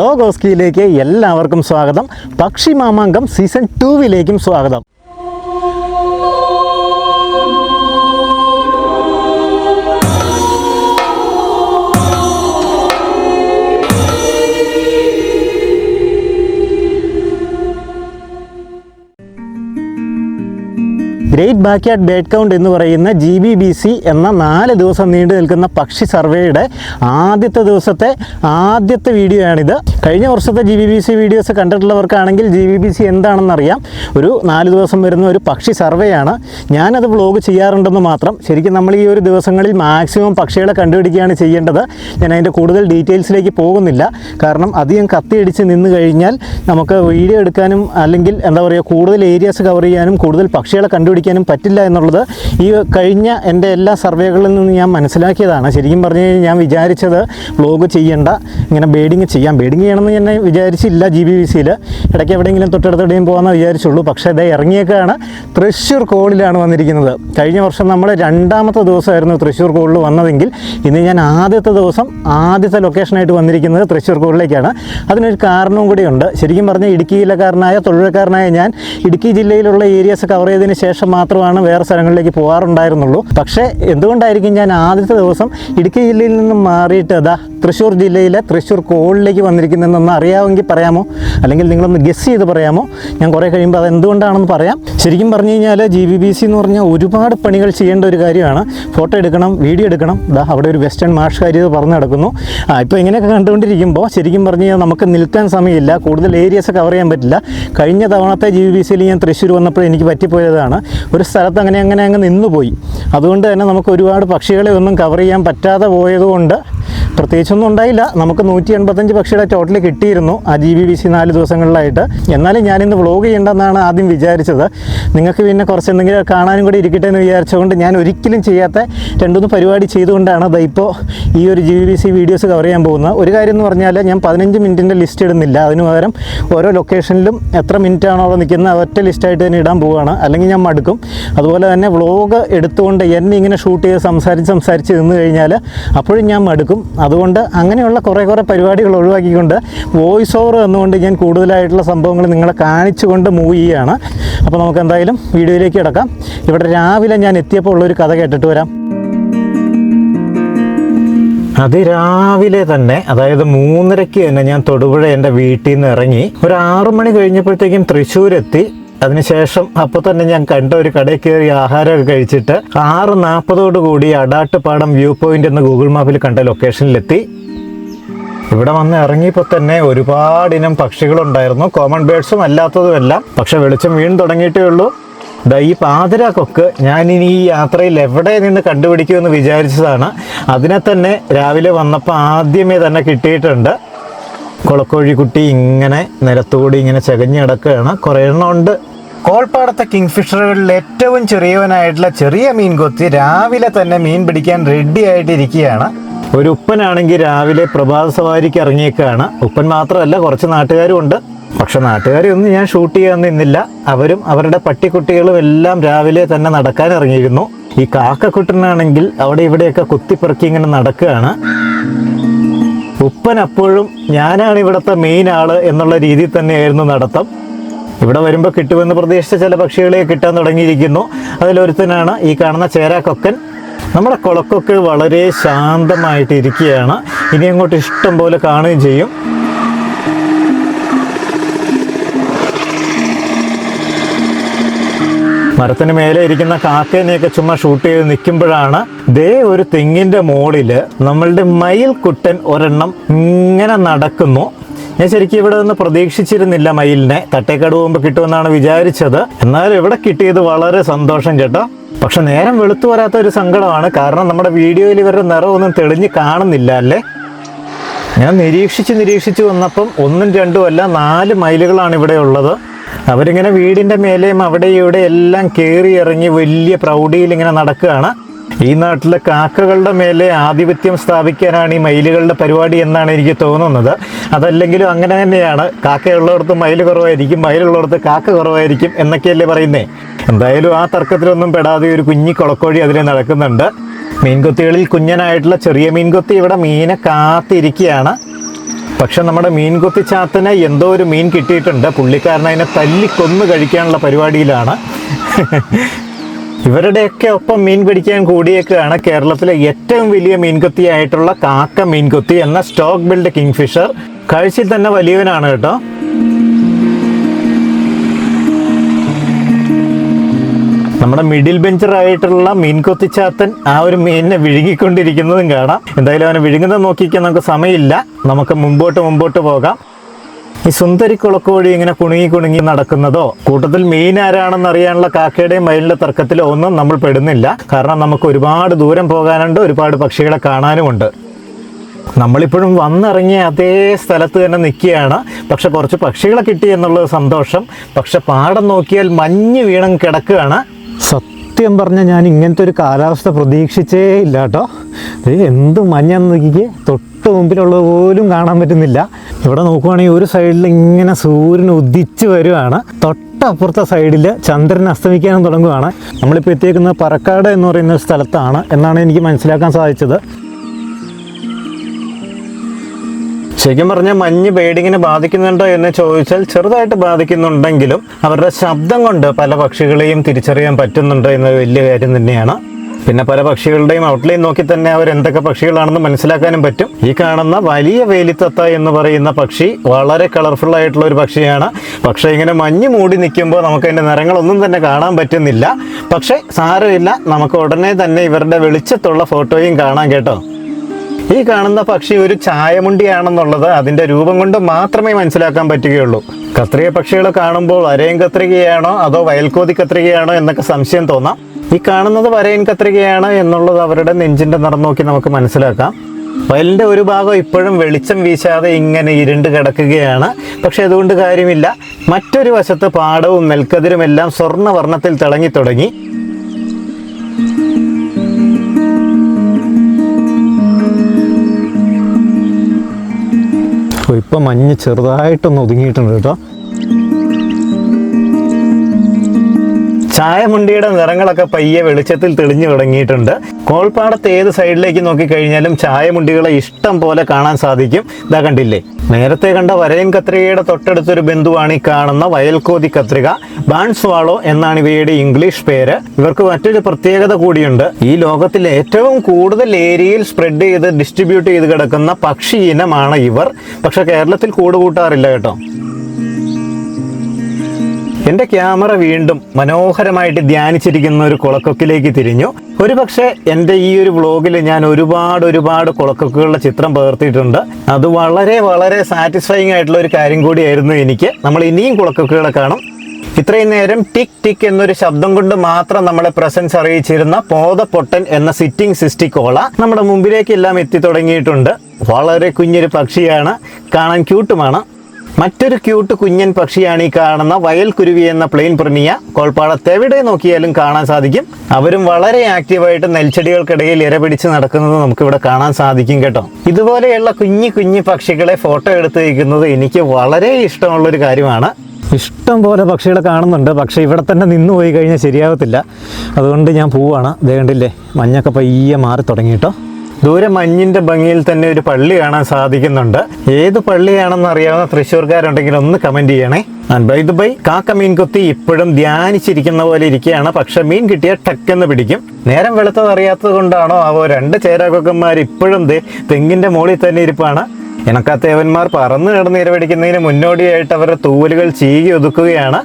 ലോഗോസ്കിയിലേക്ക് എല്ലാവർക്കും സ്വാഗതം. പക്ഷി മാമാങ്കം സീസൺ ടൂവിലേക്കും സ്വാഗതം. ഗ്രേറ്റ് ബാക്ക്യാർഡ് ബേഡ് കൗണ്ട് എന്ന് പറയുന്ന ജി ബി ബി സി എന്ന നാല് ദിവസം നീണ്ടു നിൽക്കുന്ന പക്ഷി സർവേയുടെ ആദ്യത്തെ ദിവസത്തെ ആദ്യത്തെ വീഡിയോ ആണിത് കഴിഞ്ഞ വർഷത്തെ G B B C videos കണ്ടിട്ടുള്ളവർക്കാണെങ്കിൽ G B B C എന്താണെന്നറിയാം. ഒരു നാല് ദിവസം വരുന്ന ഒരു പക്ഷി സർവേ ആണ്. ഞാനത് വ്ളോഗ് ചെയ്യാറുണ്ടെന്ന് മാത്രം. ശരിക്കും നമ്മൾ ഈ ഒരു ദിവസങ്ങളിൽ മാക്സിമം പക്ഷികളെ കണ്ടുപിടിക്കുകയാണ് ചെയ്യേണ്ടത്. ഞാൻ അതിന്റെ കൂടുതൽ ഡീറ്റെയിൽസിലേക്ക് പോകുന്നില്ല. കാരണം അധികം കത്തിയടിച്ച് നിന്ന് കഴിഞ്ഞാൽ നമുക്ക് വീഡിയോ എടുക്കാനും അല്ലെങ്കിൽ എന്താ പറയുക കൂടുതൽ ഏരിയാസ് കവർ ചെയ്യാനും കൂടുതൽ പക്ഷികളെ കണ്ടുപിടിക്കാനും പറ്റില്ല എന്നുള്ളത് ഈ കഴിഞ്ഞ എന്റെ എല്ലാ സർവേകളിൽ നിന്ന് ഞാൻ മനസ്സിലാക്കിയതാണ്. ശരിക്കും പറഞ്ഞു കഴിഞ്ഞാൽ ഞാൻ വിചാരിച്ചത് വ്ലോഗ് ചെയ്യേണ്ട ഇങ്ങനെ ബേഡിങ് ചെയ്യാം. ബേഡിങ് ചെയ്യണമെന്ന് ഞാൻ വിചാരിച്ചില്ല ജി ബി വി സിയിൽ ഇടയ്ക്ക് എവിടെയെങ്കിലും തൊട്ടടുത്തെവിടെയും പോകാമെന്ന് വിചാരിച്ചുള്ളൂ. പക്ഷേ ഇതേ ഇറങ്ങിയേക്കാണ്. തൃശ്ശൂർ കോളിലാണ് വന്നിരിക്കുന്നത്. കഴിഞ്ഞ വർഷം നമ്മൾ രണ്ടാമത്തെ ദിവസമായിരുന്നു തൃശ്ശൂർ കോളിൽ വന്നതെങ്കിൽ ഇന്ന് ഞാൻ ആദ്യത്തെ ദിവസം ആദ്യത്തെ ലൊക്കേഷനായിട്ട് വന്നിരിക്കുന്നത് തൃശ്ശൂർ കോളിലേക്കാണ്. അതിനൊരു കാരണവും കൂടിയുണ്ട്. ശരിക്കും പറഞ്ഞാൽ ഇടുക്കി ജില്ലക്കാരനായ തൊഴിലക്കാരനായ ഞാൻ ഇടുക്കി ജില്ലയിലുള്ള ഏരിയാസ് കവർ ചെയ്തതിന് ശേഷം മാത്രമാണ് വേറെ സ്ഥലങ്ങളിലേക്ക് പോകാറുണ്ടായിരുന്നുള്ളൂ പക്ഷേ എന്തുകൊണ്ടായിരിക്കും ഞാൻ ആദ്യത്തെ ദിവസം ഇടുക്കി ജില്ലയിൽ നിന്നും മാറിയിട്ട് അതാ തൃശ്ശൂർ ജില്ലയിലെ തൃശ്ശൂർ കോളിലേക്ക് വന്നിരിക്കുന്നതെന്നൊന്ന് അറിയാമെങ്കിൽ പറയാമോ? അല്ലെങ്കിൽ നിങ്ങളൊന്ന് ഗസ് ചെയ്ത് പറയാമോ? ഞാൻ കുറേ കഴിയുമ്പോൾ അത് എന്തുകൊണ്ടാണെന്ന് പറയാം. ശരിക്കും പറഞ്ഞു കഴിഞ്ഞാൽ ജി ബി ബി സി എന്ന് പറഞ്ഞാൽ ഒരുപാട് പണികൾ ചെയ്യേണ്ട ഒരു കാര്യമാണ്. ഫോട്ടോ എടുക്കണം വീഡിയോ എടുക്കണം. ഇതാ അവിടെ ഒരു വെസ്റ്റേൺ മാഷ് കാര്യം പറഞ്ഞു നടക്കുന്നു. ആ ഇപ്പോൾ ഇങ്ങനെയൊക്കെ കണ്ടുകൊണ്ടിരിക്കുമ്പോൾ ശരിക്കും പറഞ്ഞു കഴിഞ്ഞാൽ നമുക്ക് നിൽക്കാൻ സമയമില്ല. കൂടുതൽ ഏരിയസ് കവർ ചെയ്യാൻ പറ്റില്ല. കഴിഞ്ഞ തവണത്തെ ജി ബി ബി സിയിൽ ഞാൻ തൃശ്ശൂർ വന്നപ്പോൾ എനിക്ക് പറ്റിപ്പോയതാണ്. ഒരു സ്ഥലത്ത് അങ്ങനെ അങ്ങനെ അങ്ങ് നിന്നുപോയി. അതുകൊണ്ട് തന്നെ നമുക്ക് ഒരുപാട് പക്ഷികളെ ഒന്നും കവർ ചെയ്യാൻ പറ്റാതെ പോയതുകൊണ്ട് പ്രത്യേകിച്ചൊന്നും ഉണ്ടായില്ല. നമുക്ക് നൂറ്റി എൺപത്തഞ്ച് പക്ഷിയുടെ ടോട്ടൽ കിട്ടിയിരുന്നു. ആ ജി ബി ബി സി നാല് ദിവസങ്ങളിലായിട്ട്. എന്നാലും ഞാനിന്ന് വ്ളോഗ് ചെയ്യേണ്ടെന്നാണ് ആദ്യം വിചാരിച്ചത്. നിങ്ങൾക്ക് പിന്നെ കുറച്ച് എന്തെങ്കിലും കാണാനും കൂടി ഇരിക്കട്ടെ എന്ന് വിചാരിച്ചുകൊണ്ട് ഞാൻ ഒരിക്കലും ചെയ്യാത്ത രണ്ടുമൂന്ന് പരിപാടി ചെയ്തുകൊണ്ടാണ് ദാ ഇപ്പോൾ ഈ ഒരു G B B C videos cover ചെയ്യാൻ പോകുന്നത്. ഒരു കാര്യം എന്ന് പറഞ്ഞാൽ ഞാൻ പതിനഞ്ച് മിനിറ്റിന്റെ ലിസ്റ്റ് ഇടുന്നില്ല. അതിന് പകരം ഓരോ ലൊക്കേഷനിലും എത്ര മിനിറ്റ് ആണോ അവിടെ നിൽക്കുന്നത് ഒറ്റ ലിസ്റ്റായിട്ട് തന്നെ ഇടാൻ പോവുകയാണ് അല്ലെങ്കിൽ ഞാൻ മടുക്കും. അതുപോലെ തന്നെ വ്ളോഗ് എടുത്തുകൊണ്ട് എന്നെ ഇങ്ങനെ ഷൂട്ട് ചെയ്ത് സംസാരിച്ച് സംസാരിച്ച് നിന്ന് കഴിഞ്ഞാൽ അപ്പോഴും ഞാൻ മടുക്കും. അതുകൊണ്ട് അങ്ങനെയുള്ള കുറേ കുറേ പരിപാടികൾ ഒഴിവാക്കിക്കൊണ്ട് വോയിസ് ഓവർ എന്നുകൊണ്ട് ഞാൻ കൂടുതലായിട്ടുള്ള സംഭവങ്ങൾ നിങ്ങളെ കാണിച്ചുകൊണ്ട് മൂവ് ചെയ്യുകയാണ് അപ്പോൾ നമുക്ക് എന്തായാലും വീഡിയോയിലേക്ക് കിടക്കാം. ഇവിടെ രാവിലെ ഞാൻ എത്തിയപ്പോൾ ഉള്ളൊരു കഥ കേട്ടിട്ട് വരാം. അതിരാവിലെ തന്നെ അതായത് മൂന്നരയ്ക്ക് തന്നെ ഞാൻ തൊടുപുഴ എന്റെ വീട്ടിൽ നിന്ന് ഇറങ്ങി. ഒരു ആറു മണി കഴിഞ്ഞപ്പോഴത്തേക്കും തൃശ്ശൂരെത്തി. അതിനുശേഷം അപ്പോൾ തന്നെ ഞാൻ കണ്ട ഒരു കടയിൽ കയറി ആഹാരമൊക്കെ കഴിച്ചിട്ട് ആറ് നാൽപ്പതോട് കൂടി അടാട്ടുപാടം വ്യൂ പോയിന്റ് എന്ന് ഗൂഗിൾ മാപ്പിൽ കണ്ട ലൊക്കേഷനിലെത്തി ഇവിടെ വന്ന് ഇറങ്ങിയപ്പോൾ തന്നെ ഒരുപാട് ഇനം പക്ഷികളുണ്ടായിരുന്നു. കോമൺ ബേഡ്സും അല്ലാത്തതുമെല്ലാം പക്ഷെ വെളിച്ചം വീണ് തുടങ്ങിയിട്ടേ ഉള്ളൂ. ഈ ഞാൻ ഇനി ഈ യാത്രയിൽ എവിടെ നിന്ന് കണ്ടുപിടിക്കുമെന്ന് വിചാരിച്ചതാണ്. അതിനെ തന്നെ രാവിലെ വന്നപ്പോൾ ആദ്യമേ തന്നെ കിട്ടിയിട്ടുണ്ട്. കുളക്കോഴിക്കുട്ടി ഇങ്ങനെ നിലത്തുകൂടി ഇങ്ങനെ ചകഞ്ഞ് കിടക്കുകയാണ്. കുറേ എണ്ണം ഉണ്ട്. കോൾപ്പാടത്തെ കിങ്ഫിഷറുകളിൽ ഏറ്റവും ചെറിയവനായിട്ടുള്ള ചെറിയ മീൻ കൊത്തി രാവിലെ തന്നെ മീൻ പിടിക്കാൻ റെഡി ആയിട്ടിരിക്കുകയാണ്. ഒരു ഉപ്പനാണെങ്കിൽ രാവിലെ പ്രഭാത സവാരിക്ക് ഇറങ്ങിയേക്കാണ്. ഉപ്പൻ മാത്രമല്ല കുറച്ച് നാട്ടുകാരും ഉണ്ട്. പക്ഷെ ഒന്നും ഞാൻ ഷൂട്ട് ചെയ്യാൻ നിന്നില്ല. അവരും അവരുടെ പട്ടിക്കുട്ടികളും എല്ലാം രാവിലെ തന്നെ നടക്കാൻ ഇറങ്ങിയിരുന്നു. ഈ കാക്കക്കുട്ടനാണെങ്കിൽ അവിടെ ഇവിടെയൊക്കെ കുത്തിപ്പെറുക്കി ഇങ്ങനെ നടക്കുകയാണ്. ഉപ്പൻ അപ്പോഴും ഞാനാണ് ഇവിടുത്തെ മെയിൻ ആൾ എന്നുള്ള രീതിയിൽ തന്നെയായിരുന്നു നടത്തം. ഇവിടെ വരുമ്പോൾ കിട്ടുമെന്ന് പ്രതീക്ഷിച്ച ചില പക്ഷികളെ കിട്ടാൻ തുടങ്ങിയിരിക്കുന്നു. അതിലൊരുത്തനാണ് ഈ കാണുന്ന ചേരാക്കൊക്കൻ. നമ്മുടെ കുളക്കൊക്കെ വളരെ ശാന്തമായിട്ട് ഇരിക്കുകയാണ് ഇനി അങ്ങോട്ട് ഇഷ്ടം പോലെ കാണുകയും ചെയ്യും. മരത്തിന് മേലെ ഇരിക്കുന്ന കാക്കേനെയൊക്കെ ചുമ്മാ ഷൂട്ട് ചെയ്ത് നിൽക്കുമ്പോഴാണ് ദേ ഒരു തെങ്ങിന്റെ മോളിൽ നമ്മളുടെ മയിൽ കുട്ടൻ ഒരെണ്ണം ഇങ്ങനെ നടക്കുന്നു. ഞാൻ ശരിക്കും ഇവിടെ നിന്ന് പ്രതീക്ഷിച്ചിരുന്നില്ല മയിലിനെ. തട്ടേക്കാട് പോകുമ്പോൾ കിട്ടുമെന്നാണ് വിചാരിച്ചത്. എന്നാലും ഇവിടെ കിട്ടിയത് വളരെ സന്തോഷം കേട്ടോ പക്ഷെ നേരം വെളുത്തു വരാത്ത ഒരു സങ്കടമാണ്. കാരണം നമ്മുടെ വീഡിയോയിൽ ഇവരുടെ നിറമൊന്നും തെളിഞ്ഞ് കാണുന്നില്ല അല്ലേ? ഞാൻ നിരീക്ഷിച്ച് നിരീക്ഷിച്ച് വന്നപ്പം ഒന്നും രണ്ടും അല്ല നാല് മയിലുകളാണ് ഇവിടെ ഉള്ളത്. അവരിങ്ങനെ വീടിന്റെ മേലെയും അവിടെ ഇവിടെ എല്ലാം കയറി ഇറങ്ങി വലിയ പ്രൗഢിയിൽ ഇങ്ങനെ നടക്കുകയാണ്. ഈ നാട്ടിലെ കാക്കകളുടെ മേലെ ആധിപത്യം സ്ഥാപിക്കാനാണ് ഈ മയിലുകളുടെ പരിപാടി എന്നാണ് എനിക്ക് തോന്നുന്നത്. അതല്ലെങ്കിലും അങ്ങനെ തന്നെയാണ്. കാക്കയുള്ളവർക്ക് മയിൽ കുറവായിരിക്കും മയിലുള്ളവർക്ക് കാക്ക കുറവായിരിക്കും എന്നൊക്കെയല്ലേ പറയുന്നേ. എന്തായാലും ആ തർക്കത്തിലൊന്നും പെടാതെ ഒരു കുഞ്ഞി കുളക്കോഴി അതിലെ നടക്കുന്നുണ്ട്. മീൻകൊത്തികളിൽ കുഞ്ഞനായിട്ടുള്ള ചെറിയ മീൻകൊത്തി ഇവിടെ മീനെ കാത്തിരിക്കുകയാണ്. പക്ഷെ നമ്മുടെ മീൻ കുത്തിച്ചാത്തന് എന്തോ ഒരു മീൻ കിട്ടിയിട്ടുണ്ട്. പുള്ളിക്കാരൻ അതിനെ തല്ലിക്കൊന്ന് കഴിക്കാനുള്ള പരിപാടിയിലാണ്. ഇവരുടെയൊക്കെ ഒപ്പം മീൻ പിടിക്കാൻ കൂടിയേക്കാണ് കേരളത്തിലെ ഏറ്റവും വലിയ മീൻകുത്തിയായിട്ടുള്ള കാക്ക മീൻകുത്തി എന്ന സ്റ്റോക്ക് ബിൽഡ് കിങ്ഫിഷർ. കഴിച്ചിൽ തന്നെ വലിയവനാണ് കേട്ടോ. നമ്മുടെ മിഡിൽ ബെഞ്ചർ ആയിട്ടുള്ള മീൻ കൊത്തിച്ചാത്തൻ ആ ഒരു മീനിനെ വിഴുങ്ങിക്കൊണ്ടിരിക്കുന്നതും കാണാം. എന്തായാലും അവനെ വിഴുങ്ങുന്നത് നോക്കിക്കാൻ നമുക്ക് സമയമില്ല. നമുക്ക് മുമ്പോട്ട് മുമ്പോട്ട് പോകാം. ഈ സുന്ദരി കുളക്കോഴി ഇങ്ങനെ കുണുങ്ങി കുണുങ്ങി നടക്കുന്നതോ കൂട്ടത്തിൽ മീൻ ആരാണെന്ന് അറിയാനുള്ള കാക്കയുടെയും മയിലിന്റെ തർക്കത്തിലോ ഒന്നും നമ്മൾ പെടുന്നില്ല. കാരണം നമുക്ക് ഒരുപാട് ദൂരം പോകാനുണ്ട് ഒരുപാട് പക്ഷികളെ കാണാനുമുണ്ട്. നമ്മളിപ്പോഴും വന്നിറങ്ങിയ അതേ സ്ഥലത്ത് തന്നെ നിൽക്കുകയാണ്. പക്ഷെ കുറച്ച് പക്ഷികളെ കിട്ടി എന്നുള്ളത് സന്തോഷം. പക്ഷെ പാടം നോക്കിയാൽ മഞ്ഞ് വീണം കിടക്കുകയാണ്. സത്യം പറഞ്ഞാൽ ഞാൻ ഇങ്ങനത്തെ ഒരു കാലാവസ്ഥ പ്രതീക്ഷിച്ചേ ഇല്ല കേട്ടോ. എന്ത് മഞ്ഞെന്ന് നോക്കിക്കേ തൊട്ട് മുമ്പിലുള്ളത് പോലും കാണാൻ പറ്റുന്നില്ല. ഇവിടെ നോക്കുവാണെങ്കിൽ ഒരു സൈഡിൽ ഇങ്ങനെ സൂര്യൻ ഉദിച്ച് വരുവാണ്. തൊട്ടപ്പുറത്തെ സൈഡിൽ ചന്ദ്രൻ അസ്തമിക്കാനും തുടങ്ങുകയാണ് നമ്മളിപ്പോൾ എത്തിയേക്കുന്നത് പറക്കാട് എന്ന് പറയുന്ന സ്ഥലത്താണ് എന്നാണ് എനിക്ക് മനസ്സിലാക്കാൻ സാധിച്ചത്. ശരിക്കും പറഞ്ഞാൽ മഞ്ഞ് ബേഡിങ്ങിനെ ബാധിക്കുന്നുണ്ടോ എന്ന് ചോദിച്ചാൽ ചെറുതായിട്ട് ബാധിക്കുന്നുണ്ടെങ്കിലും അവരുടെ ശബ്ദം കൊണ്ട് പല പക്ഷികളെയും തിരിച്ചറിയാൻ പറ്റുന്നുണ്ട് എന്നത് വലിയ കാര്യം തന്നെയാണ്. പിന്നെ പല പക്ഷികളുടെയും ഔട്ട്ലൈൻ നോക്കി തന്നെ അവർ എന്തൊക്കെ പക്ഷികളാണെന്ന് മനസ്സിലാക്കാനും പറ്റും. ഈ കാണുന്ന വലിയ വേലിത്തത്ത എന്ന് പറയുന്ന പക്ഷി വളരെ കളർഫുൾ ആയിട്ടുള്ള ഒരു പക്ഷിയാണ്. പക്ഷേ ഇങ്ങനെ മഞ്ഞ് മൂടി നിൽക്കുമ്പോൾ നമുക്ക് അതിന്റെ നിറങ്ങളൊന്നും തന്നെ കാണാൻ പറ്റുന്നില്ല. പക്ഷേ സാരമില്ല നമുക്ക് ഉടനെ തന്നെ ഇവരുടെ വെളിച്ചത്തുള്ള ഫോട്ടോയും കാണാം കേട്ടോ. ഈ കാണുന്ന പക്ഷി ഒരു ചായമുണ്ടിയാണെന്നുള്ളത് അതിന്റെ രൂപം കൊണ്ട് മാത്രമേ മനസ്സിലാക്കാൻ പറ്റുകയുള്ളൂ. കത്രിക പക്ഷികളെ കാണുമ്പോൾ വരയൻ കത്രികയാണോ അതോ വയൽക്കോതി കത്രികയാണോ എന്നൊക്കെ സംശയം തോന്നാം. ഈ കാണുന്നത് വരയൻ കത്രികയാണ് എന്നുള്ളത് അവരുടെ നെഞ്ചിന്റെ നിറം നോക്കി നമുക്ക് മനസ്സിലാക്കാം. വയലിന്റെ ഒരു ഭാഗം ഇപ്പോഴും വെളിച്ചം വീശാതെ ഇങ്ങനെ ഇരുണ്ട് കിടക്കുകയാണ്. പക്ഷെ അതുകൊണ്ട് കാര്യമില്ല. മറ്റൊരു വശത്ത് പാടവും നെൽക്കതിരും എല്ലാം സ്വർണവർണത്തിൽ തിളങ്ങി തുടങ്ങി. അപ്പോൾ ഇപ്പം മഞ്ഞ് ചെറുതായിട്ടൊന്ന് ഒതുങ്ങിയിട്ടുണ്ട് കേട്ടോ. ചായമുണ്ടിയുടെ നിറങ്ങളൊക്കെ പയ്യെ വെളിച്ചത്തിൽ തെളിഞ്ഞു തുടങ്ങിയിട്ടുണ്ട്. കോൾപ്പാടത്ത് ഏത് സൈഡിലേക്ക് നോക്കിക്കഴിഞ്ഞാലും ചായമുണ്ടികളെ ഇഷ്ടം പോലെ കാണാൻ സാധിക്കും. ഇതാ കണ്ടില്ലേ? നേരത്തെ കണ്ട വരയൻ കത്രികയുടെ തൊട്ടടുത്തൊരു ബന്ധുവാണ് ഈ കാണുന്ന വയൽക്കോതി കത്രിക. ബാൻസ്വാളോ എന്നാണ് ഇവയുടെ ഇംഗ്ലീഷ് പേര്. ഇവർക്ക് മറ്റൊരു പ്രത്യേകത കൂടിയുണ്ട്. ഈ ലോകത്തിലെ ഏറ്റവും കൂടുതൽ ഏരിയയിൽ സ്പ്രെഡ് ചെയ്ത് ഡിസ്ട്രിബ്യൂട്ട് ചെയ്ത് കിടക്കുന്ന പക്ഷി ഇനമാണ് ഇവർ. പക്ഷെ കേരളത്തിൽ കൂട് കൂട്ടാറില്ല കേട്ടോ. എന്റെ ക്യാമറ വീണ്ടും മനോഹരമായിട്ട് ധ്യാനിച്ചിരിക്കുന്ന ഒരു കുളക്കൊക്കിലേക്ക് തിരിഞ്ഞു. ഒരുപക്ഷെ എന്റെ ഈ ഒരു വ്ളോഗിൽ ഞാൻ ഒരുപാട് ഒരുപാട് കുളക്കൊക്കുകളുടെ ചിത്രം പകർത്തിയിട്ടുണ്ട്. അത് വളരെ വളരെ സാറ്റിസ്ഫൈങ് ആയിട്ടുള്ള ഒരു കാര്യം കൂടിയായിരുന്നു എനിക്ക്. നമ്മൾ ഇനിയും കുളക്കൊക്കുകളെ കാണും. ഇത്രയും നേരം ടിക് ടിക് എന്നൊരു ശബ്ദം കൊണ്ട് മാത്രം നമ്മളെ പ്രസൻസ് അറിയിച്ചിരുന്ന പോതപ്പൊട്ടൻ എന്ന സിറ്റിംഗ് സിസ്റ്റിക്കോള നമ്മുടെ മുമ്പിലേക്കെല്ലാം എത്തി തുടങ്ങിയിട്ടുണ്ട്. വളരെ കുഞ്ഞൊരു പക്ഷിയാണ്. കാണാൻ ക്യൂട്ടുമാണ് മറ്റൊരു ക്യൂട്ട് കുഞ്ഞൻ പക്ഷിയാണ് ഈ കാണുന്ന വയൽ കുരുവി എന്ന പ്ലെയിൻ പ്രിനിയ കോൾപ്പാടത്ത് എവിടെ നോക്കിയാലും കാണാൻ സാധിക്കും. അവരും വളരെ ആക്റ്റീവായിട്ട് നെൽച്ചെടികൾക്കിടയിൽ ഇര പിടിച്ച് നടക്കുന്നത് നമുക്ക് ഇവിടെ കാണാൻ സാധിക്കും കേട്ടോ. ഇതുപോലെയുള്ള കുഞ്ഞു കുഞ്ഞു പക്ഷികളെ ഫോട്ടോ എടുത്ത് വയ്ക്കുന്നത് എനിക്ക് വളരെ ഇഷ്ടമുള്ള ഒരു കാര്യമാണ്. ഇഷ്ടം പോലെ പക്ഷികളെ കാണുന്നുണ്ട്. പക്ഷെ ഇവിടെ തന്നെ നിന്ന് പോയി കഴിഞ്ഞാൽ ശരിയാവത്തില്ല. അതുകൊണ്ട് ഞാൻ പോവാണ്. ദേ കണ്ടില്ലേ മഞ്ഞൊക്കെ പയ്യെ മാറി തുടങ്ങി കേട്ടോ. ദൂരെ മഞ്ഞിന്റെ ഭംഗിയിൽ തന്നെ ഒരു പള്ളി കാണാൻ സാധിക്കുന്നുണ്ട്. ഏത് പള്ളിയാണെന്ന് അറിയാവുന്ന തൃശ്ശൂർക്കാരുണ്ടെങ്കിൽ ഒന്ന് കമന്റ് ചെയ്യണേ. ബൈ ബൈ കാക്ക മീൻ ഇപ്പോഴും ധ്യാനിച്ചിരിക്കുന്ന പോലെ ഇരിക്കുകയാണ്. പക്ഷെ മീൻ കിട്ടിയ ടക്കെന്ന് പിടിക്കും. നേരം വെളുത്തത് അറിയാത്തത് കൊണ്ടാണോ? അവ രണ്ട് ചേരാകൊക്കന്മാർ ഇപ്പോഴും തെങ്ങിന്റെ മുകളിൽ തന്നെ ഇരിപ്പാണ്. ഇണക്കാത്തേവന്മാർ പറന്ന് കിടന്ന് ഇരവടിക്കുന്നതിന് മുന്നോടിയായിട്ട് അവരുടെ തൂവലുകൾ ചീകി ഒതുക്കുകയാണ്.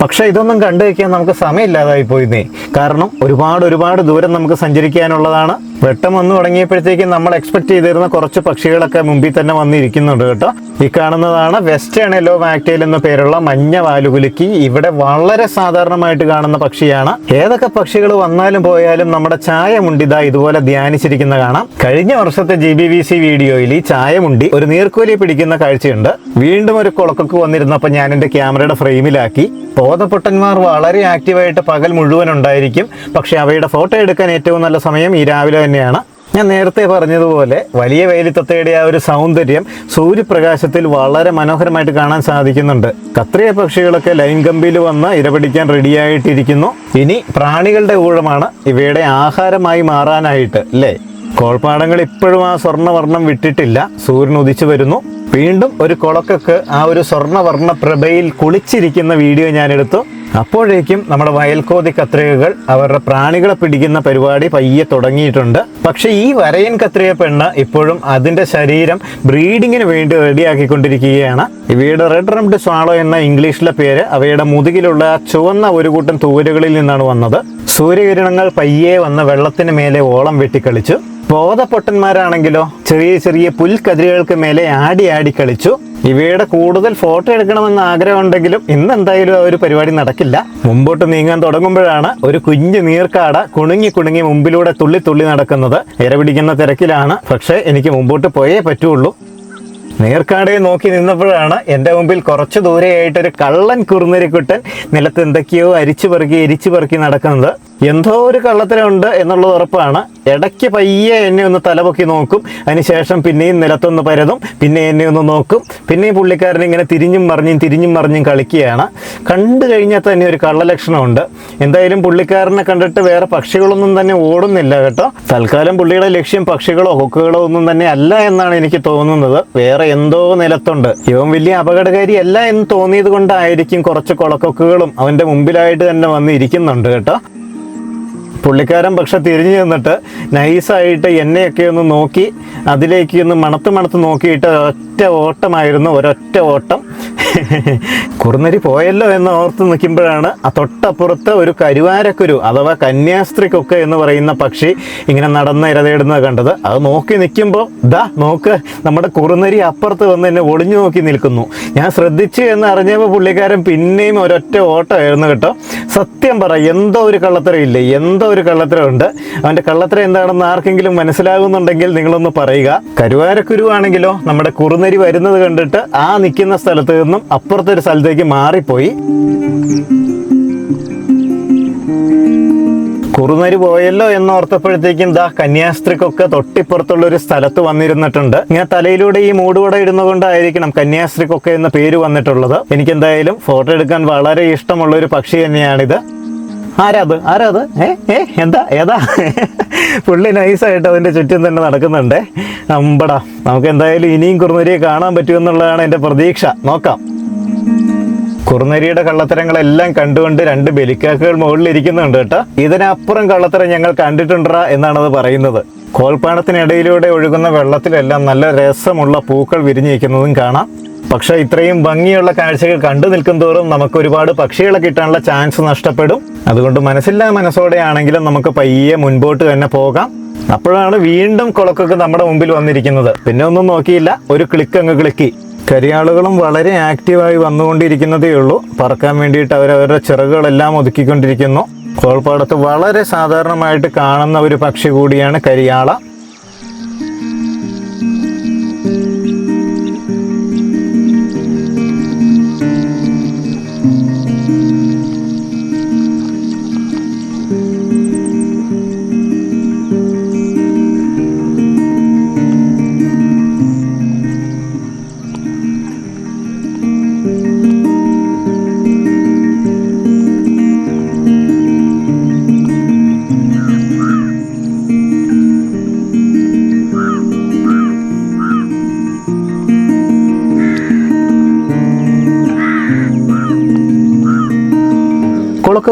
പക്ഷെ ഇതൊന്നും കണ്ടു വയ്ക്കാൻ നമുക്ക് സമയമില്ലാതായി പോയിന്നേ കാരണം ഒരുപാട് ഒരുപാട് ദൂരം നമുക്ക് സഞ്ചരിക്കാനുള്ളതാണ്. വെട്ടം വന്നു തുടങ്ങിയപ്പോഴത്തേക്കും നമ്മൾ എക്സ്പെക്ട് ചെയ്തിരുന്ന കുറച്ച് പക്ഷികളൊക്കെ മുമ്പിൽ തന്നെ വന്നിരിക്കുന്നുണ്ട് കേട്ടോ. ഈ കാണുന്നതാണ് വെസ്റ്റേൺ എല്ലോ മാക്ടൈൽ എന്ന പേരുള്ള മഞ്ഞ വാലുകുലുക്കി. ഇവിടെ വളരെ സാധാരണമായിട്ട് കാണുന്ന പക്ഷിയാണ്. ഏതൊക്കെ പക്ഷികൾ വന്നാലും പോയാലും നമ്മുടെ ചായമുണ്ടിത ഇതുപോലെ ധ്യാനിച്ചിരിക്കുന്ന കാണാം. കഴിഞ്ഞ വർഷത്തെ ജി ബി വി സി വീഡിയോയിൽ ഈ ചായമുണ്ടി. ഒരു നീർക്കോലി പിടിക്കുന്ന കാഴ്ചയുണ്ട്. വീണ്ടും ഒരു കുളക്കൊക്കെ വന്നിരുന്നപ്പോൾ ഞാൻ എന്റെ ക്യാമറയുടെ ഫ്രെയിമിലാക്കി. ബോധപ്പൊട്ടന്മാർ വളരെ ആക്റ്റീവായിട്ട് പകൽ മുഴുവൻ ഉണ്ടായിരിക്കും. പക്ഷെ അവയുടെ ഫോട്ടോ എടുക്കാൻ ഏറ്റവും നല്ല സമയം ഈ രാവിലെ തന്നെയാണ്. ഞാൻ നേരത്തെ പറഞ്ഞതുപോലെ വലിയ വേലിത്തത്തയുടെ ആ ഒരു സൗന്ദര്യം സൂര്യപ്രകാശത്തിൽ വളരെ മനോഹരമായിട്ട് കാണാൻ സാധിക്കുന്നുണ്ട്. കത്രിയ പക്ഷികളൊക്കെ ലൈൻ കമ്പിയിൽ വന്ന് ഇരപിടിക്കാൻ റെഡിയായിട്ടിരിക്കുന്നു. ഇനി പ്രാണികളുടെ ഊഴമാണ് ഇവയുടെ ആഹാരമായി മാറാനായിട്ട് അല്ലേ? കോൾപ്പാടങ്ങൾ ഇപ്പോഴും ആ സ്വർണവർണം വിട്ടിട്ടില്ല. സൂര്യൻ ഉദിച്ചു വരുന്നു. വീണ്ടും ഒരു കുളക്കൊക്കെ ആ ഒരു സ്വർണവർണ പ്രഭയിൽ കുളിച്ചിരിക്കുന്ന വീഡിയോ ഞാൻ എടുത്തു അപ്പോഴേക്കും നമ്മുടെ വയൽക്കോതി കത്രികകൾ അവരുടെ പ്രാണികളെ പിടിക്കുന്ന പരിപാടി പയ്യെ തുടങ്ങിയിട്ടുണ്ട്. പക്ഷേ ഈ വരയൻ കത്രിക പെണ്ണ് ഇപ്പോഴും അതിന്റെ ശരീരം ബ്രീഡിങ്ങിന് വേണ്ടി റെഡിയാക്കിക്കൊണ്ടിരിക്കുകയാണ്. ഇവയുടെ റെഡ് റംഡ് സ്വാളോ എന്ന ഇംഗ്ലീഷിലെ പേര് അവയുടെ മുതുകിലുള്ള ചുവന്ന ഒരു കൂട്ടം തൂവലുകളിൽ നിന്നാണ് വന്നത്. സൂര്യകിരണങ്ങൾ പയ്യെ വന്ന് വെള്ളത്തിന് മേലെ ഓളം വെട്ടിക്കളിച്ചു. ബോധപ്പൊട്ടന്മാരാണെങ്കിലോ ചെറിയ ചെറിയ പുൽക്കതിരുകൾക്ക് മേലെ ആടി ആടി കളിച്ചു. ഇവയുടെ കൂടുതൽ ഫോട്ടോ എടുക്കണമെന്ന് ആഗ്രഹമുണ്ടെങ്കിലും ഇന്ന് എന്തായാലും ആ ഒരു പരിപാടി നടക്കില്ല. മുമ്പോട്ട് നീങ്ങാൻ തുടങ്ങുമ്പോഴാണ് ഒരു കുഞ്ഞു നീർക്കാട കുണുങ്ങി കുണുങ്ങി മുമ്പിലൂടെ തുള്ളി തുള്ളി നടക്കുന്നത്. ഇര പിടിക്കുന്ന തിരക്കിലാണ്. പക്ഷേ എനിക്ക് മുമ്പോട്ട് പോയേ പറ്റുള്ളൂ. നീർക്കാടയെ നോക്കി നിന്നപ്പോഴാണ് എന്റെ മുമ്പിൽ കുറച്ച് ദൂരെയായിട്ടൊരു കള്ളൻ കുറുനരിക്കുട്ടൻ നിലത്ത് എന്തൊക്കെയോ അരിച്ചു പെറുക്കി എരിച്ചു പെറുക്കി നടക്കുന്നത്. എന്തോ ഒരു കള്ളത്തരമുണ്ട് എന്നുള്ളത് ഉറപ്പാണ്. ഇടയ്ക്ക് പയ്യെ എന്നെ ഒന്ന് തലപൊക്കി നോക്കും. അതിനുശേഷം പിന്നെയും നിലത്തൊന്ന് പരതും പിന്നെ എന്നെ ഒന്ന് നോക്കും. പിന്നെയും പുള്ളിക്കാരൻ ഇങ്ങനെ തിരിഞ്ഞും മറിഞ്ഞും തിരിഞ്ഞും മറിഞ്ഞും കളിക്കുകയാണ്. കണ്ടു കഴിഞ്ഞാൽ തന്നെ ഒരു കള്ളലക്ഷണമുണ്ട്. എന്തായാലും പുള്ളിക്കാരനെ കണ്ടിട്ട് വേറെ പക്ഷികളൊന്നും തന്നെ ഓടുന്നില്ല കേട്ടോ. തൽക്കാലം പുള്ളിയുടെ ലക്ഷ്യം പക്ഷികളോ കൊക്കുകളോ ഒന്നും തന്നെ അല്ല എന്നാണ് എനിക്ക് തോന്നുന്നത്. വേറെ എന്തോ നിലത്തുണ്ട്. ഇവൻ വലിയ അപകടകാരി അല്ല എന്ന് തോന്നിയത് കൊണ്ടായിരിക്കും കുറച്ച് കൊളക്കൊക്കുകളും അവന്റെ മുമ്പിലായിട്ട് തന്നെ വന്ന് ഇരിക്കുന്നുണ്ട് കേട്ടോ. പുള്ളിക്കാരൻ പക്ഷെ തിരിഞ്ഞു നിന്നിട്ട് നൈസായിട്ട് എന്നെയൊക്കെ ഒന്ന് നോക്കി അതിലേക്ക് ഒന്ന് മണത്ത് മണത്ത് നോക്കിയിട്ട് ഒറ്റ ഓട്ടമായിരുന്നു ഒരൊറ്റ ഓട്ടം. കുറുനരി പോയല്ലോ എന്ന് ഓർത്ത് നിൽക്കുമ്പോഴാണ് ആ തൊട്ടപ്പുറത്ത് ഒരു കരുവാരക്കുരു അഥവാ കന്യാസ്ത്രീക്കൊക്കെ എന്ന് പറയുന്ന പക്ഷി ഇങ്ങനെ നടന്ന് ഇരതേടുന്നത് കണ്ടത്. അത് നോക്കി നിൽക്കുമ്പോൾ ദാ നോക്ക് നമ്മുടെ കുറുനരി അപ്പുറത്ത് വന്ന് എന്നെ ഒളിഞ്ഞു നോക്കി നിൽക്കുന്നു. ഞാൻ ശ്രദ്ധിച്ചു എന്ന് അറിഞ്ഞപ്പോൾ പുള്ളിക്കാരൻ പിന്നെയും ഒരൊറ്റ ഓട്ടമായിരുന്നു കേട്ടോ. സത്യം പറ എന്തോ ഒരു കള്ളത്തരം ഇല്ലേ എന്തോ ഒരു കള്ളത്തരം ഉണ്ട് അവന്റെ കള്ളത്തരം എന്താണെന്ന് ആർക്കെങ്കിലും മനസ്സിലാകുന്നുണ്ടെങ്കിൽ നിങ്ങളൊന്ന് പറയുക. കരുവാരക്കുരു ആണെങ്കിലോ നമ്മുടെ കുറുനരി വരുന്നത് കണ്ടിട്ട് ആ നിൽക്കുന്ന സ്ഥലത്ത് നിന്നും അപ്പുറത്തെ ഒരു സ്ഥലത്തേക്ക് മാറിപ്പോയി. കുറുനരി പോയല്ലോ എന്ന് എന്നോർത്തപ്പോഴത്തേക്കും ദാ കന്യാസ്ത്രീക്കൊക്കെ തൊട്ടിപ്പുറത്തുള്ള ഒരു സ്ഥലത്ത് വന്നിരുന്നിട്ടുണ്ട്. ഇങ്ങനെ തലയിലൂടെ ഈ മൂടുകൂടെ ഇടുന്നതുകൊണ്ടായിരിക്കണം കന്യാസ്ത്രീക്കൊക്കെ എന്ന പേര് വന്നിട്ടുള്ളത്. എനിക്ക് എന്തായാലും ഫോട്ടോ എടുക്കാൻ വളരെ ഇഷ്ടമുള്ള ഒരു പക്ഷി തന്നെയാണിത്. ആരാത് ആരാത് ഏ? ഏ? എന്താ? ഏതാ? പുള്ളി നൈസായിട്ട് അതിന്റെ ചുറ്റും തന്നെ നടക്കുന്നുണ്ട്. അമ്പടാ നമുക്ക് എന്തായാലും ഇനിയും കുറുനരിയെ കാണാൻ പറ്റുമെന്നുള്ളതാണ് എന്റെ പ്രതീക്ഷ. നോക്കാം. കുറുനരിയുടെ കള്ളത്തരങ്ങളെല്ലാം കണ്ടുകൊണ്ട് രണ്ട് ബലിക്കാക്കുകൾ മുകളിൽ ഇരിക്കുന്നുണ്ട് കേട്ടോ. ഇതിനപ്പുറം കള്ളത്തരം ഞങ്ങൾ കണ്ടിട്ടുണ്ടാ എന്നാണത് പറയുന്നത്. കോൽപ്പാടത്തിനിടയിലൂടെ ഒഴുകുന്ന വെള്ളത്തിലെല്ലാം നല്ല രസമുള്ള പൂക്കൾ വിരിഞ്ഞിരിക്കുന്നതും കാണാം. പക്ഷെ ഇത്രയും ഭംഗിയുള്ള കാഴ്ചകൾ കണ്ടു നിൽക്കും തോറും നമുക്ക് ഒരുപാട് പക്ഷികളെ കിട്ടാനുള്ള ചാൻസ് നഷ്ടപ്പെടും. അതുകൊണ്ട് മനസ്സില്ലാ മനസ്സോടെ ആണെങ്കിലും നമുക്ക് പയ്യെ മുൻപോട്ട് തന്നെ പോകാം. അപ്പോഴാണ് വീണ്ടും കുളക്കൊക്കെ നമ്മുടെ മുമ്പിൽ വന്നിരിക്കുന്നത്. പിന്നെ ഒന്നും നോക്കിയില്ല. ഒരു ക്ലിക്ക് അങ്ങ് ക്ലിക്കി. കരിയാളുകളും വളരെ ആക്റ്റീവായി വന്നുകൊണ്ടിരിക്കുന്നതേ ഉള്ളൂ. പറക്കാൻ വേണ്ടിയിട്ട് അവരവരുടെ ചിറകുകളെല്ലാം ഒതുക്കിക്കൊണ്ടിരിക്കുന്നു. കോൾപ്പാടത്ത് വളരെ സാധാരണമായിട്ട് കാണുന്ന ഒരു പക്ഷി കൂടിയാണ് കരിയാള.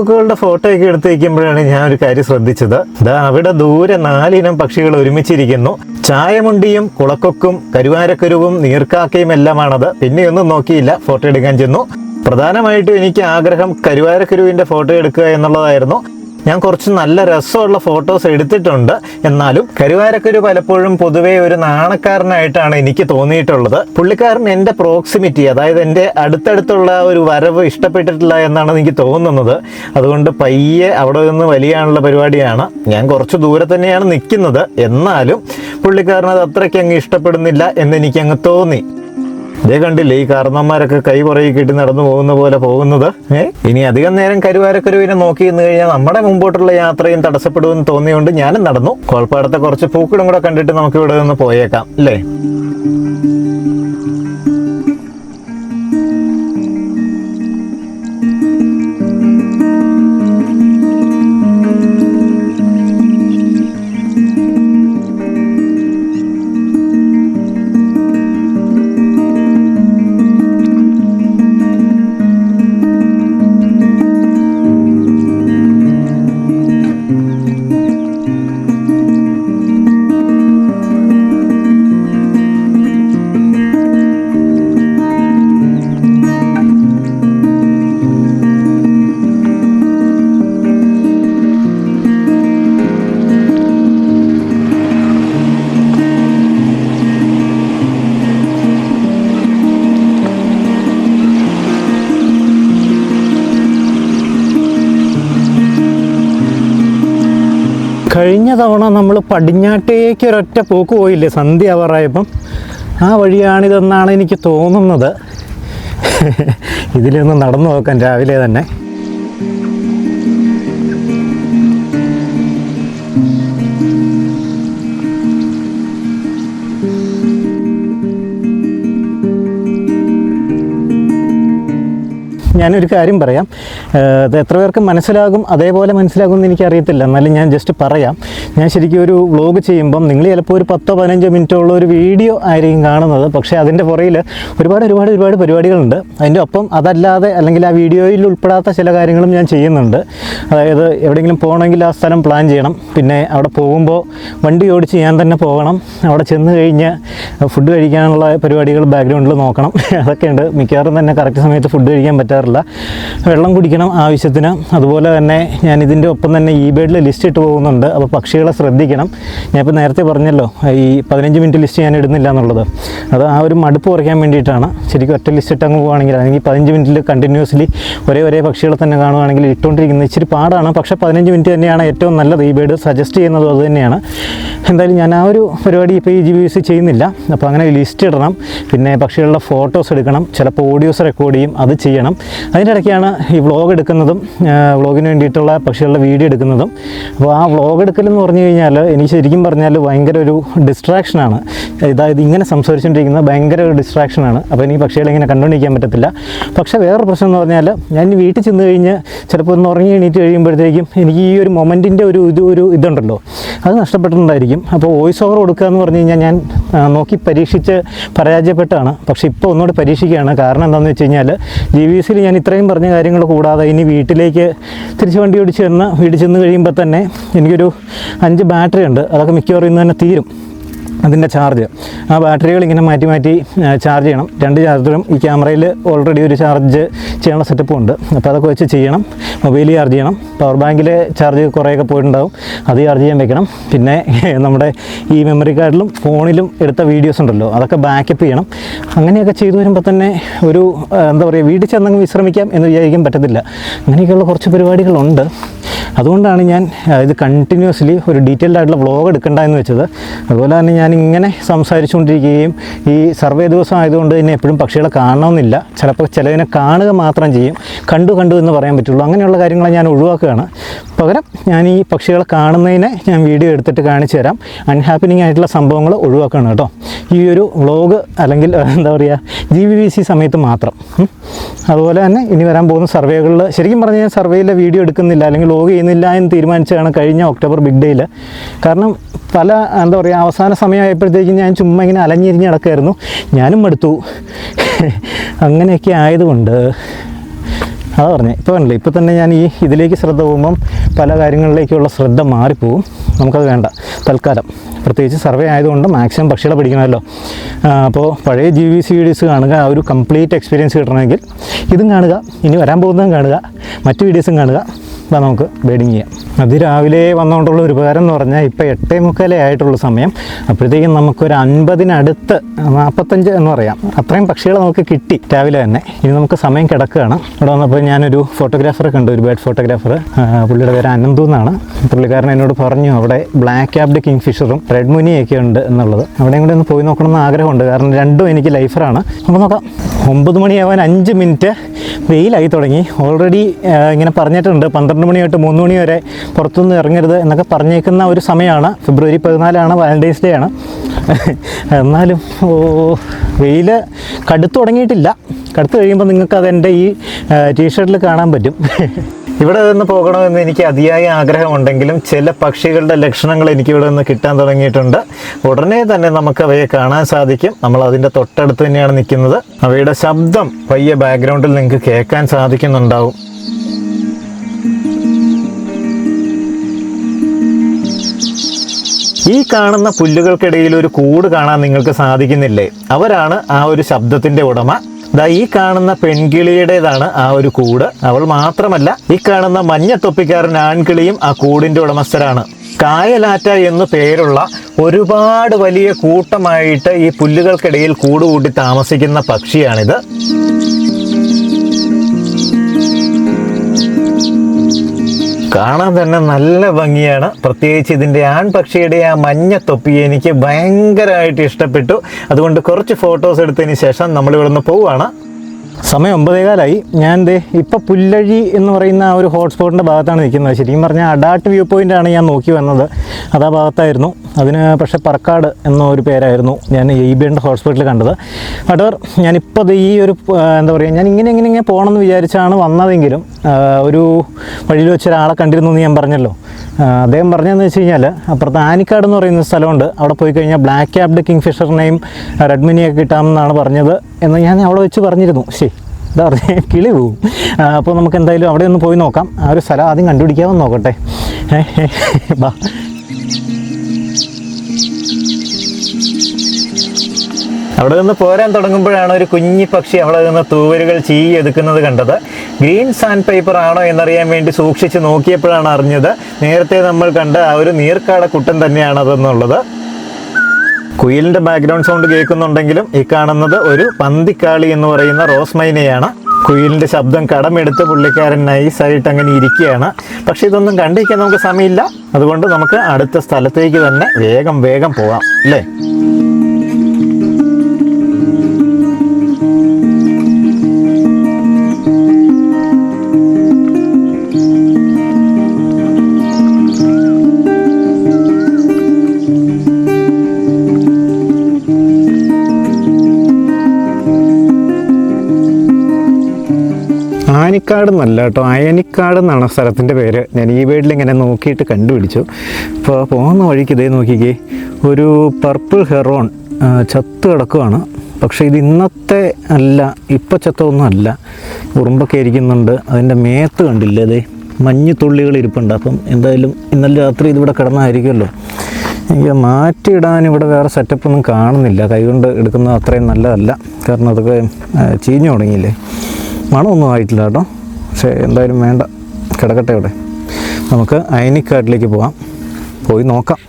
കുളക്കൊക്കുകളുടെ ഫോട്ടോ ഒക്കെ എടുത്ത് ഞാൻ ഒരു കാര്യം ശ്രദ്ധിച്ചത്. ദാ അവിടെ ദൂരെ നാലിനം പക്ഷികൾ ഒരുമിച്ചിരിക്കുന്നു. ചായമുണ്ടിയും കുളക്കൊക്കും കരുവാരക്കരുവും നീർക്കാക്കയും എല്ലാമാണത്. പിന്നെയൊന്നും നോക്കിയില്ല ഫോട്ടോ എടുക്കാൻ ചെന്നു. പ്രധാനമായിട്ടും എനിക്ക് ആഗ്രഹം കരുവാരക്കരുവിന്റെ ഫോട്ടോ എടുക്കുക എന്നുള്ളതായിരുന്നു. ഞാൻ കുറച്ച് നല്ല രസമുള്ള ഫോട്ടോസ് എടുത്തിട്ടുണ്ട്. എന്നാലും കരുവാരക്കുരു പലപ്പോഴും പൊതുവേ ഒരു നാണക്കാരനായിട്ടാണ് എനിക്ക് തോന്നിയിട്ടുള്ളത്. പുള്ളിക്കാരൻ എന്റെ പ്രോക്സിമിറ്റി അതായത് എന്റെ അടുത്തടുത്തുള്ള ഒരു വരവ് ഇഷ്ടപ്പെട്ടിട്ടില്ല എന്നാണ് എനിക്ക് തോന്നുന്നത്. അതുകൊണ്ട് പയ്യെ അവിടെ നിന്ന് വലിയാനുള്ള പരിപാടിയാണ്. ഞാൻ കുറച്ച് ദൂരെ തന്നെയാണ് നിൽക്കുന്നത്. എന്നാലും പുള്ളിക്കാരൻ അത് അത്രയ്ക്ക് അങ്ങ് ഇഷ്ടപ്പെടുന്നില്ല എന്ന് എനിക്ക് അങ്ങ് തോന്നി. ഇതേ കണ്ടില്ലേ ഈ കാരണന്മാരൊക്കെ കൈ പുറകെ കിട്ടി നടന്നു പോകുന്ന പോലെ പോകുന്നത്. ഇനി അധികം നേരം കരുവാരക്കരുവിനെ നോക്കി നിന്ന് കഴിഞ്ഞാൽ നമ്മുടെ മുമ്പോട്ടുള്ള യാത്രയും തടസ്സപ്പെടുമെന്ന് തോന്നിയുകൊണ്ട് ഞാനും നടന്നു. കോൾപ്പാടത്തെ കുറച്ച് പൂക്കളും കൂടെ കണ്ടിട്ട് നമുക്ക് ഇവിടെ നിന്ന് പോയേക്കാം അല്ലേ? തവണ നമ്മൾ പടിഞ്ഞാട്ടേക്ക് ഒരൊറ്റ പോക്ക് പോയില്ലേ? സന്ധ്യ ആവാറായപ്പം ആ വഴിയാണിതെന്നാണ് എനിക്ക് തോന്നുന്നത്. ഇതിലൊന്ന് നടന്നു നോക്കാൻ രാവിലെ തന്നെ. ഞാനൊരു കാര്യം പറയാം. അത് എത്ര പേർക്ക് മനസ്സിലാകും അതേപോലെ മനസ്സിലാകും എന്ന് എനിക്കറിയത്തില്ല. എന്നാലും ഞാൻ ജസ്റ്റ് പറയാം. ഞാൻ ശരിക്കും ഒരു വ്ലോഗ് ചെയ്യുമ്പം നിങ്ങൾ ചിലപ്പോൾ ഒരു പത്തോ പതിനഞ്ചോ മിനിറ്റോ ഉള്ള ഒരു വീഡിയോ ആയിരിക്കും കാണുന്നത്. പക്ഷേ അതിന്റെ പുറയിൽ ഒരുപാട് ഒരുപാട് ഒരുപാട് പരിപാടികളുണ്ട്. അതിന്റെ ഒപ്പം അതല്ലാതെ അല്ലെങ്കിൽ ആ വീഡിയോയിൽ ഉൾപ്പെടാത്ത ചില കാര്യങ്ങളും ഞാൻ ചെയ്യുന്നുണ്ട്. അതായത് എവിടെയെങ്കിലും പോകണമെങ്കിൽ ആ സ്ഥലം പ്ലാൻ ചെയ്യണം. പിന്നെ അവിടെ പോകുമ്പോൾ വണ്ടി ഓടിച്ച് ഞാൻ തന്നെ പോകണം. അവിടെ ചെന്ന് കഴിഞ്ഞ് ഫുഡ് കഴിക്കാനുള്ള പരിപാടികൾ ബാക്ക്ഗ്രൗണ്ടിൽ നോക്കണം. അതൊക്കെയുണ്ട്. മിക്കവാറും തന്നെ കറക്റ്റ് സമയത്ത് ഫുഡ് കഴിക്കാൻ പറ്റാറില്ല വെള്ളം കുടിക്കണം ആവശ്യത്തിന്. അതുപോലെ തന്നെ ഞാൻ ഇതിന്റെ ഒപ്പം തന്നെ ഈ ബേഡിൽ ലിസ്റ്റ് ഇട്ട് പോകുന്നുണ്ട്. അപ്പോൾ പക്ഷികളെ ശ്രദ്ധിക്കണം. ഞാനിപ്പോൾ നേരത്തെ പറഞ്ഞല്ലോ ഈ പതിനഞ്ച് മിനിറ്റ് ലിസ്റ്റ് ഞാൻ ഇടുന്നില്ല എന്നുള്ളത്. അത് ആ ഒരു മടുപ്പ് കുറയ്ക്കാൻ വേണ്ടിയിട്ടാണ്. ശരിക്കും ഒറ്റ ലിസ്റ്റ് ഇട്ട് അങ്ങ് പോവുകയാണെങ്കിൽ അല്ലെങ്കിൽ പതിനഞ്ച് മിനിറ്റിൽ കണ്ടിന്യൂസ്ലി ഒരേ ഒരേ പക്ഷികളെ തന്നെ കാണുകയാണെങ്കിൽ ഇട്ടുകൊണ്ടിരിക്കുന്നത് ഇച്ചിരി പാടാണ്. പക്ഷേ പതിനഞ്ച് മിനിറ്റ് തന്നെയാണ് ഏറ്റവും നല്ലത്. ഈ ബേഡ് സജസ്റ്റ് ചെയ്യുന്നതും അത് തന്നെയാണ്. എന്തായാലും ഞാൻ ആ ഒരു പരിപാടി ഇപ്പോൾ ഈ ജി ബി യൂസ് ചെയ്യുന്നില്ല. അപ്പോൾ അങ്ങനെ ലിസ്റ്റ് ഇടണം. പിന്നെ പക്ഷികളുടെ ഫോട്ടോസ് എടുക്കണം. ചിലപ്പോൾ ഓഡിയോസ് റെക്കോർഡ് ചെയ്യും. അത് ചെയ്യണം. അതിന്റെ ഇടയ്ക്കാണ് ഈ വ്ളോഗ് എടുക്കുന്നതും വ്ളോഗിന് വേണ്ടിയിട്ടുള്ള പക്ഷികളുടെ വീഡിയോ എടുക്കുന്നതും. അപ്പോൾ ആ വ്ളോഗ് എടുക്കലെന്ന് പറഞ്ഞു കഴിഞ്ഞാൽ എനിക്ക് ശരിക്കും പറഞ്ഞാൽ ഭയങ്കര ഒരു ഡിസ്ട്രാക്ഷനാണ് ഇതായത് ഇങ്ങനെ സംസാരിച്ചുകൊണ്ടിരിക്കുന്നത് ഭയങ്കര ഒരു ഡിസ്ട്രാക്ഷനാണ് അപ്പോൾ എനിക്ക് പക്ഷികളെ ഇങ്ങനെ കണ്ടുകൊണ്ടിരിക്കാൻ പറ്റത്തില്ല. പക്ഷേ വേറൊരു പ്രശ്നം എന്ന് പറഞ്ഞാൽ ഞാൻ വീട്ടിൽ ചെന്ന് കഴിഞ്ഞ് ചിലപ്പോൾ ഒന്ന് ഉറങ്ങി എണീറ്റ് കഴിയുമ്പോഴത്തേക്കും എനിക്ക് ഈ ഒരു മൊമെന്റിന്റെ ഒരു ഇത് ഒരു ഇതുണ്ടല്ലോ. അത് നഷ്ടപ്പെട്ടിട്ടുണ്ടായിരിക്കും. അപ്പോൾ വോയിസ് ഓവർ കൊടുക്കുക എന്ന് പറഞ്ഞു കഴിഞ്ഞാൽ ഞാൻ നോക്കി പരീക്ഷിച്ച് പരാജയപ്പെട്ടാണ് പക്ഷേ ഇപ്പോൾ ഒന്നുകൂടി പരീക്ഷിക്കുകയാണ്. കാരണം എന്താണെന്ന് വെച്ച് കഴിഞ്ഞാൽ ജി വി സിയിൽ ഞാൻ ഇത്രയും പറഞ്ഞ കാര്യങ്ങൾ കൂടാതെ ഇനി വീട്ടിലേക്ക് തിരിച്ച് വണ്ടി ഓടിച്ചു ചെന്ന് വീട്ടിൽ ചെന്ന് കഴിയുമ്പോൾ തന്നെ എനിക്കൊരു അഞ്ച് ബാറ്ററി ഉണ്ട്. അതൊക്കെ മിക്കവാറും ഇന്ന് തന്നെ തീരും. അതിന്റെ ചാർജ്. ആ ബാറ്ററികൾ ഇങ്ങനെ മാറ്റി മാറ്റി ചാർജ് ചെയ്യണം. രണ്ട് ചാർജറും ഈ ക്യാമറയിൽ ഓൾറെഡി ഒരു ചാർജ് ചെയ്യാനുള്ള സെറ്റപ്പും ഉണ്ട്. അപ്പോൾ അതൊക്കെ വെച്ച് ചെയ്യണം. മൊബൈൽ ചാർജ് ചെയ്യണം. പവർ ബാങ്കിലെ ചാർജ് കുറേയൊക്കെ പോയിട്ടുണ്ടാവും. അത് ചാർജ് ചെയ്യാൻ വെക്കണം. പിന്നെ നമ്മുടെ ഈ മെമ്മറി കാർഡിലും ഫോണിലും എടുത്ത വീഡിയോസ് ഉണ്ടല്ലോ. അതൊക്കെ ബാക്കപ്പ് ചെയ്യണം. അങ്ങനെയൊക്കെ ചെയ്തു വരുമ്പോൾ തന്നെ ഒരു എന്താ പറയുക വീട്ടിൽ ചെന്നങ്ങ് വിശ്രമിക്കാം എന്ന് വിചാരിക്കാൻ പറ്റത്തില്ല. അങ്ങനെയൊക്കെയുള്ള കുറച്ച് പരിപാടികളുണ്ട്. അതുകൊണ്ടാണ് ഞാൻ ഇത് കണ്ടിന്യൂസ്ലി ഒരു ഡീറ്റെയിൽഡ് ആയിട്ടുള്ള വ്ളോഗ് എടുക്കണ്ട എന്ന് വെച്ചത്. അതുപോലെ തന്നെ ഞാൻ ഇങ്ങനെ സംസാരിച്ചുകൊണ്ടിരിക്കുകയും ഈ സർവേ ദിവസം ആയതുകൊണ്ട് തന്നെ എപ്പോഴും പക്ഷികളെ കാണണമെന്നില്ല. ചിലപ്പോൾ ചിലതിനെ കാണുക മാത്രം ചെയ്യും. കണ്ടു കണ്ടു എന്ന് പറയാൻ പറ്റുള്ളൂ. അങ്ങനെയുള്ള കാര്യങ്ങളെ ഞാൻ ഒഴിവാക്കുകയാണ്. പകരം ഞാൻ ഈ പക്ഷികളെ കാണുന്നതിനെ ഞാൻ വീഡിയോ എടുത്തിട്ട് കാണിച്ചു തരാം. അൺഹാപ്പനിങ് ആയിട്ടുള്ള സംഭവങ്ങൾ ഒഴിവാക്കുകയാണ് കേട്ടോ. ഈ ഒരു വ്ളോഗ് അല്ലെങ്കിൽ എന്താ പറയുക ജി ബി ബി സി സമയത്ത് മാത്രം. അതുപോലെ തന്നെ ഇനി വരാൻ പോകുന്ന സർവേകളിൽ ശരിക്കും പറഞ്ഞാൽ ഞാൻ സർവേയിലെ വീഡിയോ എടുക്കുന്നില്ല. അല്ലെങ്കിൽ വ്ളോഗ് ചെയ്യുന്നില്ല എന്ന് തീരുമാനിച്ചതാണ് കഴിഞ്ഞ ഒക്ടോബർ ബിഗ് ഡേയിൽ കാരണം പല എന്താ പറയുക അവസാന സമയമായപ്പോഴത്തേക്കും ഞാൻ ചുമ്മാ ഇങ്ങനെ അലഞ്ഞിരിഞ്ഞ് നടക്കുമായിരുന്നു ഞാനും എടുത്തു അങ്ങനെയൊക്കെ ആയതുകൊണ്ട് അതാ പറഞ്ഞേ. ഇപ്പോൾ കണ്ടില്ലേ ഇപ്പോൾ തന്നെ ഞാൻ ഈ ഇതിലേക്ക് ശ്രദ്ധ പോകുമ്പം പല കാര്യങ്ങളിലേക്കുള്ള ശ്രദ്ധ മാറിപ്പോവും. നമുക്കത് വേണ്ട. തൽക്കാലം. പ്രത്യേകിച്ച് സർവേ ആയതുകൊണ്ട് മാക്സിമം പക്ഷികളെ പിടിക്കണമല്ലോ. അപ്പോൾ പഴയ ജി വി സി വീഡിയോസ് കാണുക ആ ഒരു കംപ്ലീറ്റ് എക്സ്പീരിയൻസ് കിട്ടണമെങ്കിൽ ഇതും കാണുക ഇനി വരാൻ പോകുന്നതും കാണുക മറ്റു വീഡിയോസും കാണുക. അപ്പോൾ നമുക്ക് ബേഡിങ് ചെയ്യാം. അതിരാവിലെ വന്നുകൊണ്ടുള്ള ഒരു ഉപകാരം എന്ന് പറഞ്ഞാൽ ഇപ്പോൾ എട്ടേ മുക്കാലേ ആയിട്ടുള്ള സമയം. അപ്പോഴത്തേക്കും നമുക്കൊരു അൻപതിനടുത്ത് നാൽപ്പത്തഞ്ച് എന്ന് പറയാം. അത്രയും പക്ഷികളെ നമുക്ക് കിട്ടി രാവിലെ തന്നെ. ഇനി നമുക്ക് സമയം കിടക്കുകയാണ്. ഇവിടെ വന്നപ്പോൾ ഞാനൊരു ഫോട്ടോഗ്രാഫറെ കണ്ടു ഒരു ബേർഡ് ഫോട്ടോഗ്രാഫർ. പുള്ളിയുടെ പേര് അനന്തു എന്നാണ്. പുള്ളിക്കാരൻ എന്നോട് പറഞ്ഞു അവിടെ ബ്ലാക്ക് ക്യാബ്ഡ് കിങ് ഫിഷറും റെഡ് മുനിയൊക്കെ ഉണ്ട് എന്നുള്ളത്. അവിടെയും കൂടെ ഒന്ന് പോയി നോക്കണം നോക്കണമെന്ന് ആഗ്രഹമുണ്ട്. കാരണം രണ്ടും എനിക്ക് ലൈഫറാണ്. അപ്പോൾ നോക്കാം. ഒമ്പത് മണിയാവാൻ അഞ്ച് മിനിറ്റ്. വെയിലായി തുടങ്ങി. ഓൾറെഡി ഇങ്ങനെ പറഞ്ഞിട്ടുണ്ട്. പന്ത്രണ്ട് മണി തൊട്ട് മൂന്ന് മണി വരെ പുറത്തുനിന്ന് ഇറങ്ങരുത് എന്നൊക്കെ പറഞ്ഞേക്കുന്ന ഒരു സമയമാണ്. ഫെബ്രുവരി പതിനാലാണ് വാലന്റൈൻസ് ഡേ ആണ്. എന്നാലും ഓ വെയിൽ കടുത്തു തുടങ്ങിയിട്ടില്ല. കടുത്തു കഴിയുമ്പോൾ നിങ്ങൾക്ക് അതെന്റെ ഈ ടീഷർട്ടിൽ കാണാൻ പറ്റും. ഇവിടെ നിന്ന് പോകണമെന്ന് എനിക്ക് അതിയായ ആഗ്രഹമുണ്ടെങ്കിലും ചില പക്ഷികളുടെ ലക്ഷണങ്ങൾ എനിക്ക് ഇവിടെ നിന്ന് കിട്ടാൻ തുടങ്ങിയിട്ടുണ്ട്. ഉടനെ തന്നെ നമുക്ക് അവയെ കാണാൻ സാധിക്കും. നമ്മൾ അതിന്റെ തൊട്ടടുത്ത് തന്നെയാണ് നിൽക്കുന്നത്. അവയുടെ ശബ്ദം പയ്യെ ബാക്ക്ഗ്രൗണ്ടിൽ നിങ്ങൾക്ക് കേൾക്കാൻ സാധിക്കുന്നുണ്ടാവും. ഈ കാണുന്ന പുല്ലുകൾക്കിടയിൽ ഒരു കൂട് കാണാൻ നിങ്ങൾക്ക് സാധിക്കുന്നില്ലേ? അവരാണ് ആ ഒരു ശബ്ദത്തിന്റെ ഉടമ. ദാ ഈ കാണുന്ന പെൺകിളിയുടേതാണ് ആ ഒരു കൂട്. അവൾ മാത്രമല്ല ഈ കാണുന്ന മഞ്ഞ തൊപ്പിക്കാരൻ ആൺകിളിയും ആ കൂടിന്റെ ഉടമസ്ഥരാണ്. കായലാറ്റ എന്ന് പേരുള്ള ഒരുപാട് വലിയ കൂട്ടമായിട്ട് ഈ പുല്ലുകൾക്കിടയിൽ കൂടുകൂട്ടി താമസിക്കുന്ന പക്ഷിയാണിത്. കാണാൻ തന്നെ നല്ല ഭംഗിയാണ്. പ്രത്യേകിച്ച് ഇതിന്റെ ആൺപക്ഷിയുടെ ആ മഞ്ഞ തൊപ്പി എനിക്ക് ഭയങ്കരമായിട്ട് ഇഷ്ടപ്പെട്ടു. അതുകൊണ്ട് കുറച്ച് ഫോട്ടോസ് എടുത്തതിന് ശേഷം നമ്മൾ ഇവിടുന്ന് പോവുകയാണ്. സമയം ഒമ്പതേകാലായി. ഞാൻ ദേ ഇപ്പം പുല്ലഴി എന്ന് പറയുന്ന ആ ഒരു ഹോട്ട്സ്പോട്ടിന്റെ ഭാഗത്താണ് നിൽക്കുന്നത്. ശരിക്കും പറഞ്ഞാൽ അഡാട്ട് വ്യൂ പോയിന്റാണ് ഞാൻ നോക്കി വന്നത്. അത് ആ ഭാഗത്തായിരുന്നു. അതിന് പക്ഷേ പറക്കാട് എന്നൊരു പേരായിരുന്നു ഞാൻ എ എന്റെ ഹോട്ട്സ്പോട്ടിൽ കണ്ടത്. ബട്ടവർ ഞാനിപ്പോൾ ഈ ഒരു എന്താ പറയുക ഞാൻ ഇങ്ങനെ ഇങ്ങനെ ഇങ്ങനെ പോകണമെന്ന് വിചാരിച്ചാണ് വന്നതെങ്കിലും ഒരു വഴിയിൽ വെച്ച് ഒരാളെ കണ്ടിരുന്നു എന്ന് ഞാൻ പറഞ്ഞല്ലോ. അദ്ദേഹം പറഞ്ഞതെന്ന് വെച്ച് കഴിഞ്ഞാൽ അപ്പുറത്ത് ആനിക്കാട് എന്ന് പറയുന്ന സ്ഥലമുണ്ട്. അവിടെ പോയി കഴിഞ്ഞാൽ ബ്ലാക്ക് ക്യാബ്ഡ് കിങ് ഫിഷറിനെയും റെഡ്മിനെയൊക്കെ കിട്ടാമെന്നാണ് പറഞ്ഞത് എന്ന് ഞാൻ അവിടെ വെച്ച് പറഞ്ഞിരുന്നു. ശരി. എന്താ പറയുക കിളി പോവും. അപ്പോൾ നമുക്ക് എന്തായാലും അവിടെ ഒന്ന് പോയി നോക്കാം. ആ ഒരു സ്ഥലം ആദ്യം കണ്ടുപിടിക്കാമെന്ന് നോക്കട്ടെ. ബാ. അവിടെ നിന്ന് പോരാൻ തുടങ്ങുമ്പോഴാണ് ഒരു കുഞ്ഞി പക്ഷി അവിടെ നിന്ന് തൂവലുകൾ ചീയെടുക്കുന്നത് കണ്ടത്. ഗ്രീൻ സാൻഡ് പേപ്പർ ആണോ എന്നറിയാൻ വേണ്ടി സൂക്ഷിച്ച് നോക്കിയപ്പോഴാണ് അറിഞ്ഞത്. നേരത്തെ നമ്മൾ കണ്ട ആ ഒരു നീർക്കാട കുട്ടൻ തന്നെയാണ് അതെന്നുള്ളത് കുയിലിന്റെ ബാക്ക്ഗ്രൗണ്ട് സൗണ്ട് കേൾക്കുന്നുണ്ടെങ്കിലും ഈ കാണുന്നത് ഒരു പന്തിക്കാളി എന്ന് പറയുന്ന റോസ്മൈനയാണ്. കുയിലിന്റെ ശബ്ദം കടമെടുത്ത് പുള്ളിക്കാരൻ നൈസായിട്ട് അങ്ങനെ ഇരിക്കുകയാണ്. പക്ഷെ ഇതൊന്നും കണ്ടിരിക്കാൻ നമുക്ക് സമയമില്ല. അതുകൊണ്ട് നമുക്ക് അടുത്ത സ്ഥലത്തേക്ക് തന്നെ വേഗം വേഗം പോവാം. അല്ലേ? ആനിക്കാട് എന്നല്ല കേട്ടോ. അയനിക്കാട് എന്നാണ് സ്ഥലത്തിന്റെ പേര്. ഞാൻ ഈ വീട്ടിൽ ഇങ്ങനെ നോക്കിയിട്ട് കണ്ടുപിടിച്ചു. അപ്പോൾ പോകുന്ന വഴിക്ക് ഇതേ നോക്കിക്കേ. ഒരു പർപ്പിൾ ഹെറോൺ ചത്ത് കിടക്കുവാണ്. പക്ഷേ ഇത് ഇന്നത്തെ അല്ല ഇപ്പോൾ ചത്തൊന്നും അല്ല. ഉറുമ്പൊക്കെ ഇരിക്കുന്നുണ്ട്. അതിന്റെ മേത്ത് കണ്ടില്ലേ അതെ മഞ്ഞ് തുള്ളികൾ ഇരിപ്പുണ്ട്. അപ്പം എന്തായാലും ഇന്നലെ രാത്രി ഇതിവിടെ കിടന്നായിരിക്കുമല്ലോ. എനിക്ക് മാറ്റിയിടാൻ ഇവിടെ വേറെ സെറ്റപ്പൊന്നും കാണുന്നില്ല. കൈകൊണ്ട് എടുക്കുന്നത് അത്രയും നല്ലതല്ല. കാരണം അതൊക്കെ ചീഞ്ഞു തുടങ്ങിയില്ലേ? മണമൊന്നും ആയിട്ടില്ല കേട്ടോ. പക്ഷേ എന്തായാലും വേണ്ട. കിടക്കട്ടെ ഇവിടെ. നമുക്ക് അയനിക്കാട്ടിലേക്ക് പോകാം പോയി നോക്കാം.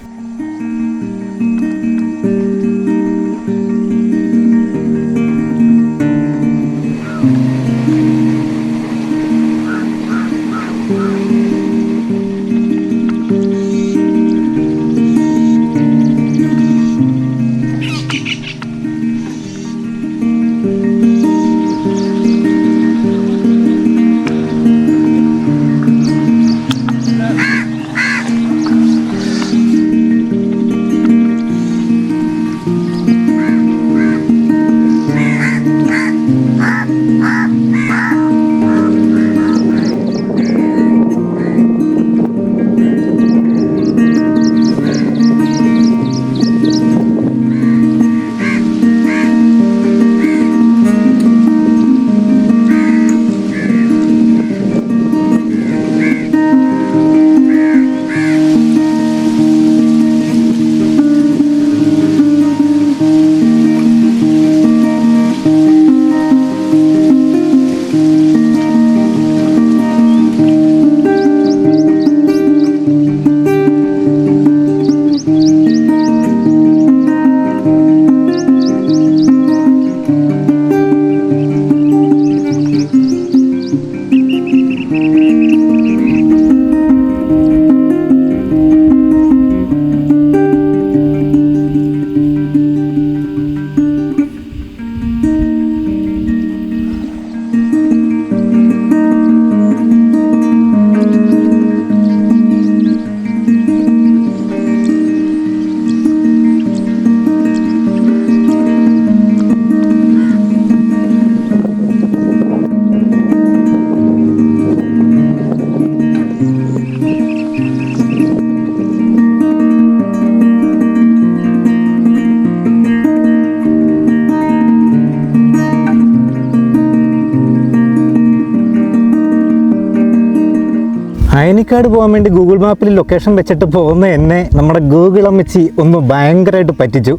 അയനിക്കാട് പോകാൻ വേണ്ടി ഗൂഗിൾ മാപ്പിൽ ലൊക്കേഷൻ വെച്ചിട്ട് പോകുന്ന എന്നെ നമ്മുടെ ഗൂഗിൾ അമ്മച്ചി ഒന്ന് ഭയങ്കരമായിട്ട് പറ്റിച്ചു.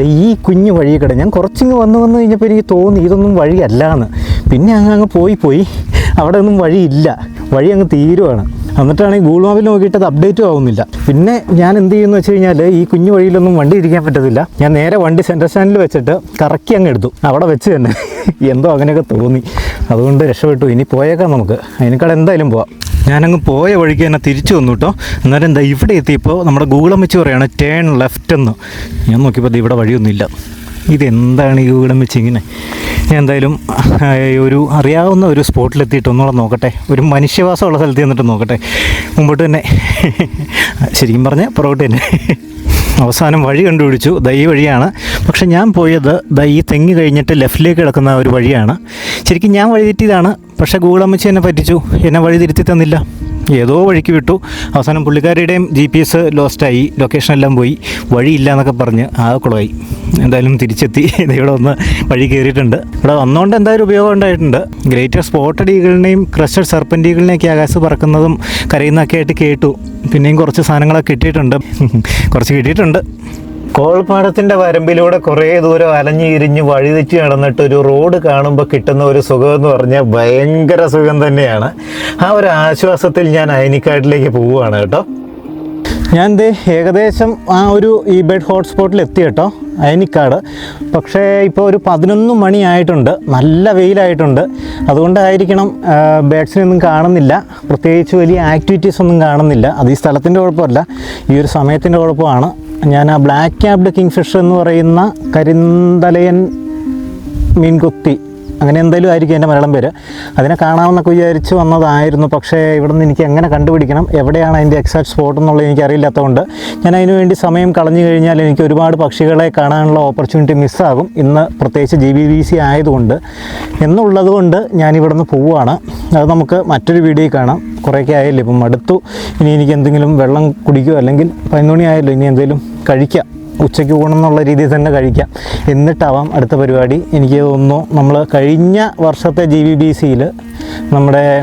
ഈ കുഞ്ഞു വഴി കിട ഞാൻ കുറച്ചിങ്ങ് വന്ന് വന്ന് കഴിഞ്ഞപ്പോൾ എനിക്ക് തോന്നി ഇതൊന്നും വഴിയല്ല എന്ന് പിന്നെ അങ്ങ് അങ്ങ് പോയി പോയി. അവിടെ ഒന്നും വഴിയില്ല. വഴി അങ്ങ് തീരുവാണ്. എന്നിട്ടാണെങ്കിൽ ഗൂഗിൾ മാപ്പിൽ നോക്കിയിട്ട് അത് അപ്ഡേറ്റും ആവുന്നില്ല. പിന്നെ ഞാൻ എന്ത് ചെയ്യുന്നു വെച്ച് കഴിഞ്ഞാൽ ഈ കുഞ്ഞു വഴിയിലൊന്നും വണ്ടി ഇരിക്കാൻ പറ്റത്തില്ല. ഞാൻ നേരെ വണ്ടി സെൻട്രൽ സ്റ്റാൻഡിൽ വെച്ചിട്ട് കറക്കി അങ്ങ് എടുത്തു. അവിടെ വെച്ച് തന്നെ എന്തോ അങ്ങനെയൊക്കെ തോന്നി. അതുകൊണ്ട് രക്ഷപ്പെട്ടു. ഇനി പോയേക്കാം നമുക്ക്. അതിനേക്കാൾ എന്തായാലും പോവാം. ഞാനങ്ങ് പോയ വഴിക്ക് തന്നെ തിരിച്ചു വന്നു കേട്ടോ അന്നേരം എന്താ ഇവിടെ എത്തിയപ്പോൾ നമ്മുടെ ഗൂഗിൾ വെച്ച് പറയാണ് ടേൺ ലെഫ്റ്റ് എന്ന്. ഞാൻ നോക്കിയപ്പോൾ ഇവിടെ വഴിയൊന്നുമില്ല. ഇതെന്താണ് ഈ ഗൂഗിൾ വെച്ച് ഇങ്ങനെ? ഞാൻ എന്തായാലും ഒരു അറിയാവുന്ന ഒരു സ്പോട്ടിലെത്തിയിട്ട് ഒന്നുകൂടെ നോക്കട്ടെ. ഒരു മനുഷ്യവാസമുള്ള സ്ഥലത്ത് ചെന്നിട്ട് നോക്കട്ടെ. മുമ്പോട്ട് തന്നെ. ശരിക്കും പറഞ്ഞാൽ പുറകോട്ട് തന്നെ. അവസാനം വഴി കണ്ടുപിടിച്ചു. ദൈ വഴിയാണ്. പക്ഷെ ഞാൻ പോയത് ദൈ തെങ്ങ് കഴിഞ്ഞിട്ട് ലെഫ്റ്റിലേക്ക് കിടക്കുന്ന ഒരു വഴിയാണ്. ശരിക്കും ഞാൻ വഴി തെറ്റിയതാണ് പക്ഷേ ഗൂഗിൾ അമ്മച്ചി എന്നെ പറ്റിച്ചു. എന്നെ വഴി തിരുത്തി തന്നില്ല. ഏതോ വഴിക്ക് വിട്ടു. അവസാനം പുള്ളിക്കാരുടെയും ജി പി എസ് ലോസ്റ്റായി ലൊക്കേഷനെല്ലാം പോയി. വഴിയില്ല എന്നൊക്കെ പറഞ്ഞ് ആ കുളമായി. എന്തായാലും തിരിച്ചെത്തി. ഇവിടെ ഒന്ന് വഴി കയറിയിട്ടുണ്ട്. ഇവിടെ വന്നുകൊണ്ട് എന്തായാലും ഉപയോഗം ഉണ്ടായിട്ടുണ്ട്. ഗ്രേറ്റർ സ്പോട്ടഡ് ഈഗിളിനെയും ക്രസ്റ്റഡ് സർപ്പന്റ് ഈഗിളിനെയൊക്കെ ആകാശത്ത് പറക്കുന്നതും കരയുന്നതൊക്കെ ആയിട്ട് കേട്ടു. പിന്നെയും കുറച്ച് സാധനങ്ങളൊക്കെ കിട്ടിയിട്ടുണ്ട്. കുറച്ച് കിട്ടിയിട്ടുണ്ട്. കോൾപ്പാടത്തിന്റെ വരമ്പിലൂടെ കുറേ ദൂരം അലഞ്ഞു ഇരിഞ്ഞ് വഴിതെറ്റി നടന്നിട്ട് ഒരു റോഡ് കാണുമ്പോൾ കിട്ടുന്ന ഒരു സുഖം എന്ന് പറഞ്ഞാൽ ഭയങ്കര സുഖം തന്നെയാണ്. ആ ഒരു ആശ്വാസത്തിൽ ഞാൻ അയനിക്കാട്ടിലേക്ക് പോവുകയാണ് കേട്ടോ. ഞാൻ ദേ ഏകദേശം ആ ഒരു ഈ ബെഡ് ഹോട്ട്സ്പോട്ടിൽ എത്തി കേട്ടോ അയനിക്കാട്. പക്ഷേ ഇപ്പോൾ ഒരു പതിനൊന്ന് മണിയായിട്ടുണ്ട് നല്ല വെയിലായിട്ടുണ്ട്. അതുകൊണ്ടായിരിക്കണം ബേഡ്സിനൊന്നും കാണുന്നില്ല. പ്രത്യേകിച്ച് വലിയ ആക്ടിവിറ്റീസ് ഒന്നും കാണുന്നില്ല. അത് ഈ സ്ഥലത്തിന്റെ കുഴപ്പമല്ല. ഈ ഒരു സമയത്തിന്റെ കുഴപ്പമാണ്. ഞാൻ ആ ബ്ലാക്ക് ക്യാബ്ഡ് കിങ് ഫിഷ് എന്ന് പറയുന്ന കരിന്തലയൻ മീൻകുത്തി. അങ്ങനെ എന്തായാലും ആയിരിക്കും എന്റെ മലയാളം പേര്. അതിനെ കാണാമെന്നൊക്കെ വിചാരിച്ച് വന്നതായിരുന്നു. പക്ഷേ ഇവിടെ നിന്ന് എനിക്ക് എങ്ങനെ കണ്ടുപിടിക്കണം? എവിടെയാണ് അതിന്റെ എക്സാക്ട് സ്പോട്ട് എന്നുള്ളത് എനിക്ക് അറിയില്ലാത്തതുകൊണ്ട് ഞാൻ അതിനു വേണ്ടി സമയം കളഞ്ഞു കഴിഞ്ഞാൽ എനിക്ക് ഒരുപാട് പക്ഷികളെ കാണാനുള്ള ഓപ്പർച്യൂണിറ്റി മിസ്സാകും ഇന്ന് പ്രത്യേകിച്ച് ജി ബി ബി സി ആയതുകൊണ്ട്. എന്നുള്ളത് കൊണ്ട് ഞാൻ പോവുകയാണ്. അത് നമുക്ക് മറ്റൊരു വീഡിയോ കാണാം. കുറേയൊക്കെ ആയല്ലോ? ഇപ്പം മടുത്തു ഇനി എനിക്ക് എന്തെങ്കിലും വെള്ളം കുടിക്കുകയോ അല്ലെങ്കിൽ പതിനൊണി ആയല്ലോ? ഇനി എന്തെങ്കിലും കഴിക്കാം. ഉച്ചയ്ക്ക് ഊണെന്നുള്ള രീതിയിൽ തന്നെ കഴിക്കാം. എന്നിട്ടാവാം അടുത്ത പരിപാടി. എനിക്ക് തോന്നുന്നു നമ്മൾ കഴിഞ്ഞ വർഷത്തെ ജി വി ബി സിയിൽ നമ്മുടെ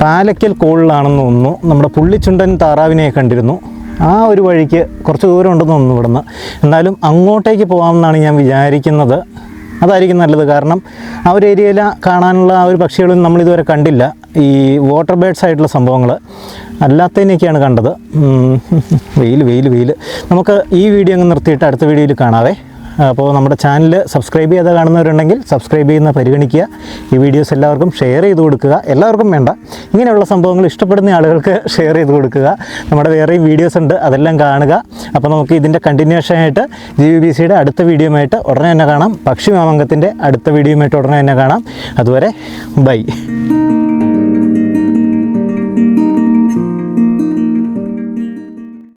പാലക്കൽ കോളിലാണെന്ന് തോന്നുന്നു നമ്മുടെ പുള്ളിച്ചുണ്ടൻ താറാവിനെ കണ്ടിരുന്നു. ആ ഒരു വഴിക്ക് കുറച്ച് ദൂരം ഉണ്ടെന്ന് തോന്നുന്നു ഇവിടുന്ന്. എന്നാലും അങ്ങോട്ടേക്ക് പോകാമെന്നാണ് ഞാൻ വിചാരിക്കുന്നത്. അതായിരിക്കും നല്ലത്. കാരണം ആ ഒരു ഏരിയയിൽ കാണാനുള്ള ആ ഒരു പക്ഷികളൊന്നും നമ്മളിതുവരെ കണ്ടില്ല. ഈ വാട്ടർ ബേഡ്സ് ആയിട്ടുള്ള സംഭവങ്ങൾ അല്ലാത്തതിനൊക്കെയാണ് കണ്ടത്. വെയിൽ വെയിൽ വെയിൽ. നമുക്ക് ഈ വീഡിയോ അങ്ങ് നിർത്തിയിട്ട് അടുത്ത വീഡിയോയിൽ കാണാവേ. അപ്പോൾ നമ്മുടെ ചാനൽ സബ്സ്ക്രൈബ് ചെയ്ത് കാണുന്നവരുണ്ടെങ്കിൽ സബ്സ്ക്രൈബ് ചെയ്യുന്ന പരിഗണിക്കുക. ഈ വീഡിയോസ് എല്ലാവർക്കും ഷെയർ ചെയ്ത് കൊടുക്കുക. എല്ലാവർക്കും വേണ്ട. ഇങ്ങനെയുള്ള സംഭവങ്ങൾ ഇഷ്ടപ്പെടുന്ന ആളുകൾക്ക് ഷെയർ ചെയ്ത് കൊടുക്കുക. നമ്മുടെ വേറെയും വീഡിയോസ് ഉണ്ട്. അതെല്ലാം കാണുക. അപ്പോൾ നമുക്ക് ഇതിന്റെ കണ്ടിന്യൂഷൻ ആയിട്ട് ജി ബി ബി സിയുടെ അടുത്ത വീഡിയോയുമായിട്ട് ഉടനെ തന്നെ കാണാം. പക്ഷി മാമംഗത്തിന്റെ അടുത്ത വീഡിയോയുമായിട്ട് ഉടനെ തന്നെ കാണാം. അതുവരെ ബൈ